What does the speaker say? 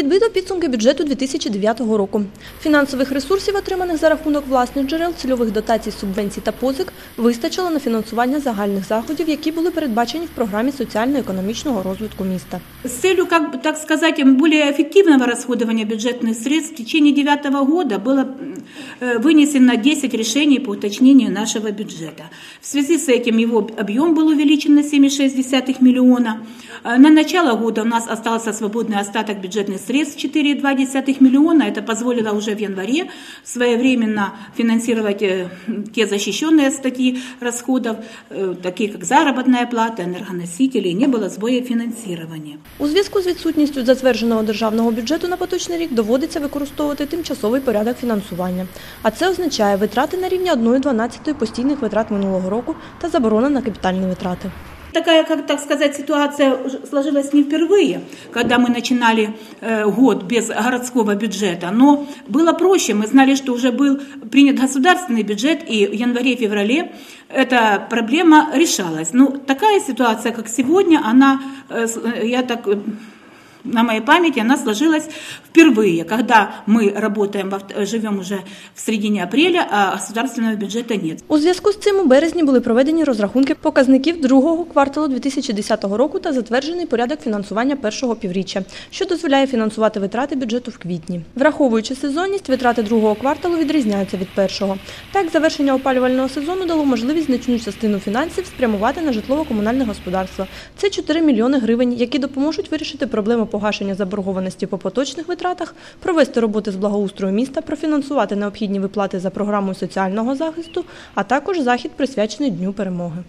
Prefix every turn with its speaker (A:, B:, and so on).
A: Підбито підсумки бюджету 2009 року. Фінансових ресурсів, отриманих за рахунок власних джерел, цільових дотацій, субвенцій та позик, вистачило на фінансування загальних заходів, які були передбачені в програмі соціально-економічного розвитку міста.
B: С целью, как бы, так сказать, более эффективного расходования бюджетных средств в течение девятого года было э, вынесено 10 решений по уточнению нашего бюджета. В связи с этим его объем был увеличен на 7,6 миллиона. Э, На начало года у нас остался свободный остаток бюджетных средств 4,2 миллиона. Это позволило уже в январе своевременно финансировать э, те защищенные статьи расходов, э, такие как заработная плата, энергоносители, и не было сбоя финансирования.
A: У зв'язку з відсутністю затвердженого державного бюджету на поточний рік доводиться використовувати тимчасовий порядок фінансування. А це означає витрати на рівні 1,12 постійних витрат минулого року та заборона на капітальні витрати.
B: Такая, как так сказать, ситуация уже сложилась не впервые, когда мы начинали э, год без городского бюджета, но было проще. Мы знали, что уже был принят государственный бюджет, и в январе-феврале эта проблема решалась. Ну, такая ситуация, как сегодня, она, э, с- э, я так э, на моей памяти она сложилась впервые, когда мы работаем, живем уже в середине апреля, а государственного бюджета нет.
A: У зв'язку з цим у березні були проведені розрахунки показників другого кварталу 2010 року та затверджений порядок фінансування першого півріччя, що дозволяє фінансувати витрати бюджету в квітні. Враховуючи сезонність, витрати другого кварталу відрізняються від першого. Так, завершення опалювального сезону дало можливість значну частину фінансів спрямувати на житлово-комунальне господарство. Це 4 мільйони гривень, які допоможуть вирішити проблему погашення заборгованості по поточних витратах, провести роботи з благоустрою міста, профінансувати необхідні виплати за програмою соціального захисту, а також захід присвячений Дню перемоги.